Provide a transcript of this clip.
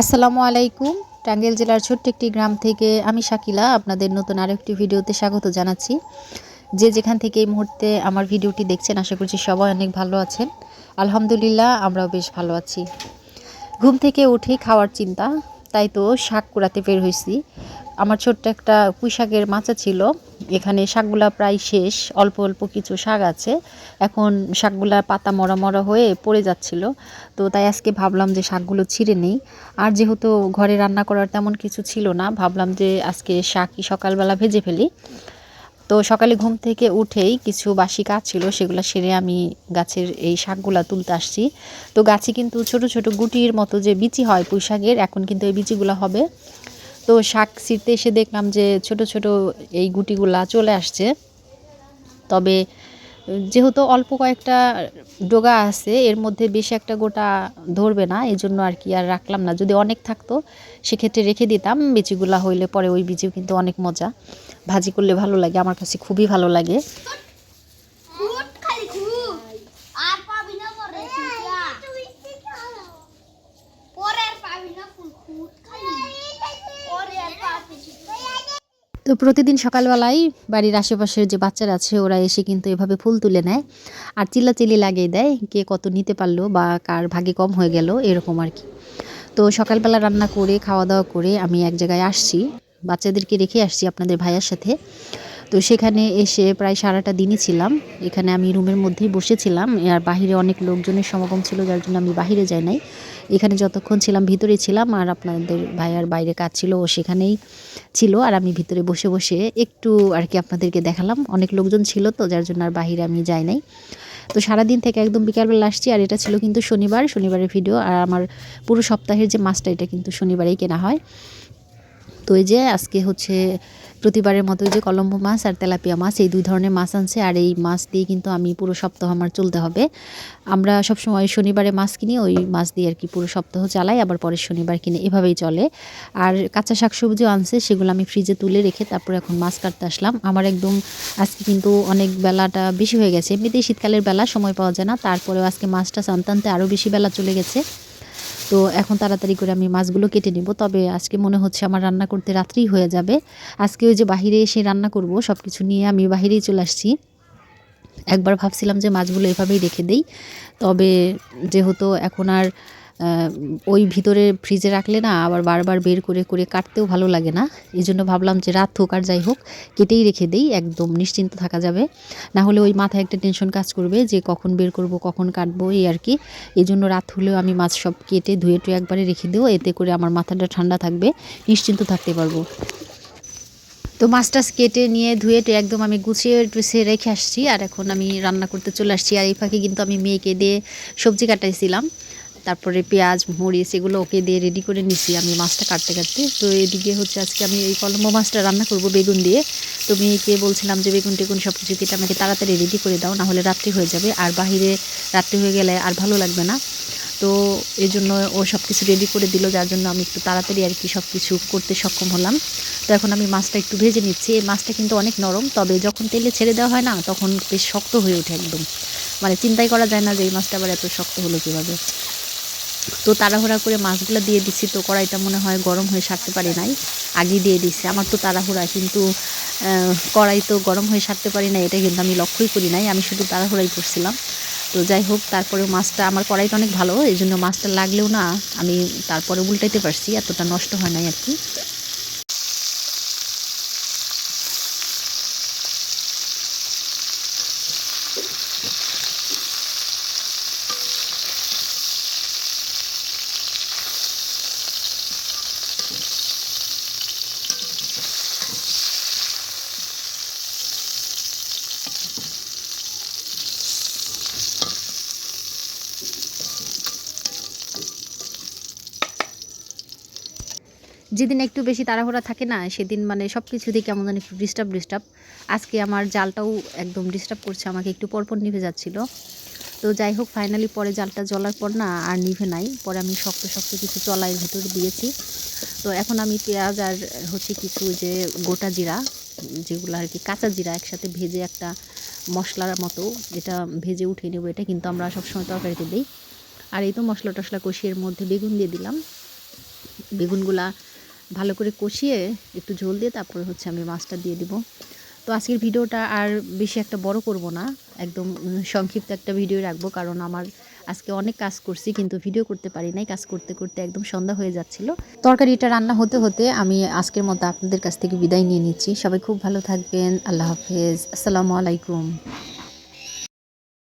আসসালামু আলাইকুম। টাঙ্গাইল জেলার ছোট্ট একটি গ্রাম থেকে আমি শাকিলা আপনাদের নতুন আরেকটি ভিডিওতে স্বাগত জানাচ্ছি। যে যেখান থেকে এই মুহূর্তে আমার ভিডিওটি দেখছেন, আশা করছি সবাই অনেক ভালো আছেন। আলহামদুলিল্লাহ, আমরাও বেশ ভালো আছি। ঘুম থেকে উঠেই খাওয়ার চিন্তা, তাই তো শাক কুড়াতে বের হয়েছি। আমার ছোট্ট একটা পুঁই শাকের মাচা ছিল এখানে শাকগুলা প্রায় শেষ, অল্প অল্প কিছু শাক আছে। এখন শাকগুলা পাতা মরা মরা হয়ে পড়ে যাচ্ছিল। তো তাই আজকে ভাবলাম যে শাকগুলো ছিঁড়ে নেই। আর যেহেতু ঘরে রান্না করার তেমন কিছু ছিল না, ভাবলাম যে আজকে শাকই সকালবেলা ভেজে ফেলি। তো সকালে ঘুম থেকে উঠেই কিছু বাসি কাজ ছিল, সেগুলো সেরে আমি গাছের এই শাকগুলা তুলতে আসছি। তো গাছে কিন্তু ছোট ছোট গুটির মতো যে বিচি হয় পুঁই শাকের, এখন কিন্তু এই বিচিগুলো হবে। তো শাক ছিঁড়তে এসে দেখলাম যে ছোট ছোট এই গুটিগুলা চলে আসছে। তবে যেহেতু অল্প কয়েকটা ডোগা আছে, এর মধ্যে বেশি একটা গোটা ধরবে না এই জন্য আর কি আর রাখলাম না। যদি অনেক থাকতো, সেক্ষেত্রে রেখে দিতাম। বিচিগুলা হইলে পরে ওই বিচিও কিন্তু অনেক মজা। ভাজি করলে ভালো লাগে, আমার কাছে খুবই ভালো লাগে খুট খালি খুট আর পাবি না পরে সুজা পরে আর পাবি না ফুল খুট খালি পরে আর পাবি তো প্রতিদিন সকালবেলায় বাড়ির আশেপাশের যে বাচ্চারা আছে, ওরা এসে কিন্তু এভাবে ফুল তুলে নেয়। আর চিল্লাচিল্লি লাগিয়ে দেয় কে কত নিতে পারল বা কার ভাগে কম হয়ে গেল, এরকম আর কি। তো সকালবেলা রান্না করে খাওয়া দাওয়া করে আমি এক জায়গায় আসছি। বাচ্চাদেরকে রেখে আসছি আপনাদের ভাইয়ার সাথে। তো সেখানে এসে প্রায় সারাটা দিনই ছিলাম। এখানে আমি রুমের মধ্যেই বসেছিলাম। আর বাহিরে অনেক লোকজনের সমাগম ছিল, যার জন্য আমি বাহিরে যাই নাই। এখানে যতক্ষণ ছিলাম, ভিতরে ছিলাম আর আপনাদের ভাইয়ার বাইরে কাজ ছিল, ও সেখানেই ছিল আর আমি ভিতরে বসে বসে একটু আর কি আপনাদেরকে দেখালাম। অনেক লোকজন ছিল তো, যার জন্য আর বাহিরে আমি যাই নাই। তো সারাদিন থেকে একদম বিকালবেলা আসছি আর এটা ছিল কিন্তু শনিবার, শনিবারের ভিডিও আর আমার পুরো সপ্তাহের যে মাছটা এটা কিন্তু শনিবারেই কেনা হয়। তো এই যে আজকে হচ্ছে প্রতিবারের মতো যে কলম্বো মাছ আর তেলাপিয়া মাছ, এই দুই ধরনের মাছ আনছে আর এই মাছ দিয়ে কিন্তু আমি পুরো সপ্তাহ আমার চলতে হবে। আমরা সবসময় শনিবারে মাছ কিনি, ওই মাছ দিয়ে আর কি পুরো সপ্তাহ চালাই, আবার পরের শনিবার কিনে এভাবেই চলে। আর কাঁচা শাকসবজিও আনছে, সেগুলো আমি ফ্রিজে তুলে রেখে তারপর এখন মাছ কাটতে আসলাম। আমার একদম আজকে কিন্তু অনেক বেলাটা বেশি হয়ে গেছে। এমনিতেই শীতকালের বেলা সময় পাওয়া যায় না, তারপরেও আজকে মাছটা আনতে আরও বেশি বেলা চলে গেছে। তো এখন তাড়াতাড়ি করে আমি মাছগুলো কেটে নিব। তবে আজকে মনে হচ্ছে আমার রান্না করতে রাত্রি হয়ে যাবে। আজকে ওই যে বাহিরে এসে রান্না করব সব কিছু নিয়ে আমি বাহিরেই চলে আসছি। একবার ভাবছিলাম যে মাছগুলো এভাবেই রেখে দেই। তবে যেহেতু এখন আর ওই ভিতরে ফ্রিজে রাখলে না আবার বারবার বের করে করে কাটতেও ভালো লাগে না। এই জন্য ভাবলাম যে রাত হোক আর যাই হোক, কেটেই রেখে দেই, একদম নিশ্চিন্ত থাকা যাবে। না হলে ওই মাথায় একটা টেনশন কাজ করবে যে কখন বের করব, কখন কাটবো, এই আর কি। এই জন্য রাত হলেও আমি মাছ সব কেটে ধুয়ে টুয়ে একবারে রেখে দেবো, এতে করে আমার মাথাটা ঠান্ডা থাকবে, নিশ্চিন্ত থাকতে পারব। তো মাছ টাছ কেটে নিয়ে ধুয়ে টুয়ে একদম আমি গুছিয়ে টুছিয়ে রেখে আসছি, আর এখন আমি রান্না করতে চলে আসছি। আর এই ফাঁকে কিন্তু আমি মেয়েকে দিয়ে সবজি কাটাইছিলাম। তারপরে পেঁয়াজ, মরিচ, এগুলো ওকে দিয়ে রেডি করে নিছি আমি মাছটা কাটতে কাটতে। তো এদিকে হচ্ছে আজকে আমি এই কলম্বো মাছটা রান্না করব বেগুন দিয়ে। তো মেয়েকে বলছিলাম যে বেগুন টেগুন সব কিছু কেটে আমাকে তাড়াতাড়ি রেডি করে দাও না হলে রাত্রি হয়ে যাবে। আর বাহিরে রাত্রি হয়ে গেলে আর ভালো লাগবে না। তো এই জন্য ও সব কিছু রেডি করে দিল, যার জন্য আমি একটু তাড়াতাড়ি আর কি সব কিছু করতে সক্ষম হলাম। তো এখন আমি মাছটা একটু ভেজে নিচ্ছি। এই মাছটা কিন্তু অনেক নরম, তবে যখন তেলে ছেড়ে দেওয়া হয় না, তখন বেশ শক্ত হয়ে ওঠে একদম। মানে চিন্তাই করা যায় না যে এই মাছটা আবার এত শক্ত হলো কীভাবে। তো তাড়াহুড়া করে মাছগুলো দিয়ে দিচ্ছি। তো কড়াইটা মনে হয় গরম হয়ে সারতে পারি নাই। আগে দিয়ে দিচ্ছি আমার তো তাড়াহুড়া, কিন্তু কড়াই তো গরম হয়ে সারতে পারি না এটা কিন্তু আমি লক্ষ্যই করি নাই। আমি শুধু তাড়াহুড়াই করছিলাম। তো যাই হোক তারপরে মাছটা, আমার কড়াইটা অনেক ভালো। এই জন্য মাছটা লাগলেও না, আমি তারপরে উল্টাইতে পারছি। এতটা নষ্ট হয় নাই আর কি। যেদিন একটু বেশি তাড়াহুড়া থাকে না, সেদিন মানে সব কিছুতেই কেমন যেন একটু ডিস্টার্ব ডিস্টার্ব আজকে আমার জালটাও একদম ডিস্টার্ব করছে, আমাকে একটু পরপর নিভে যাচ্ছিল। তো যাই হোক ফাইনালি পরে জালটা জ্বলার পর না আর নিভে নাই। পরে আমি শক্ত শক্ত কিছু চলাইয়ের ভিতরে দিয়েছি। তো এখন আমি পেঁয়াজ আর হচ্ছে কিছু যে গোটা জিরা, যেগুলো আর কি কাঁচা জিরা একসাথে ভেজে একটা মশলার মতো এটা ভেজে উঠিয়ে নেব, এটা কিন্তু আমরা সবসময় তরকারিতে দিই। আর এই তো মশলা টশলা কষিয়ে এর মধ্যে বেগুন দিয়ে দিলাম। বেগুনগুলা ভালো করে কষিয়ে একটু ঝোল দিয়ে তারপরে হচ্ছে আমি মাছটা দিয়ে দিব। তো আজকের ভিডিওটা আর বেশি একটা বড় করব না, একদম সংক্ষিপ্ত একটা ভিডিও রাখব কারণ আমার আজকে অনেক কাজ করছি কিন্তু ভিডিও করতে পারি নাই, কাজ করতে করতে একদম সন্ধ্যা হয়ে যাচ্ছিল। তরকারিটা রান্না হতে হতে আমি আজকের মতো আপনাদের কাছ থেকে বিদায় নিয়ে নিচ্ছি। সবাই খুব ভালো থাকবেন, আল্লাহ হাফেজ, আসসালামু আলাইকুম।